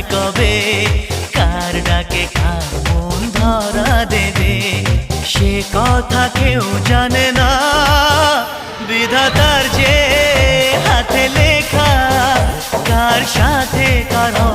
কোথায় কবে? কার ডাকে কার মন ধরা দেবে? সে কথা কেউ জানে না। বিধাতার যে হাতে লেখা, কার সাথে কার হবে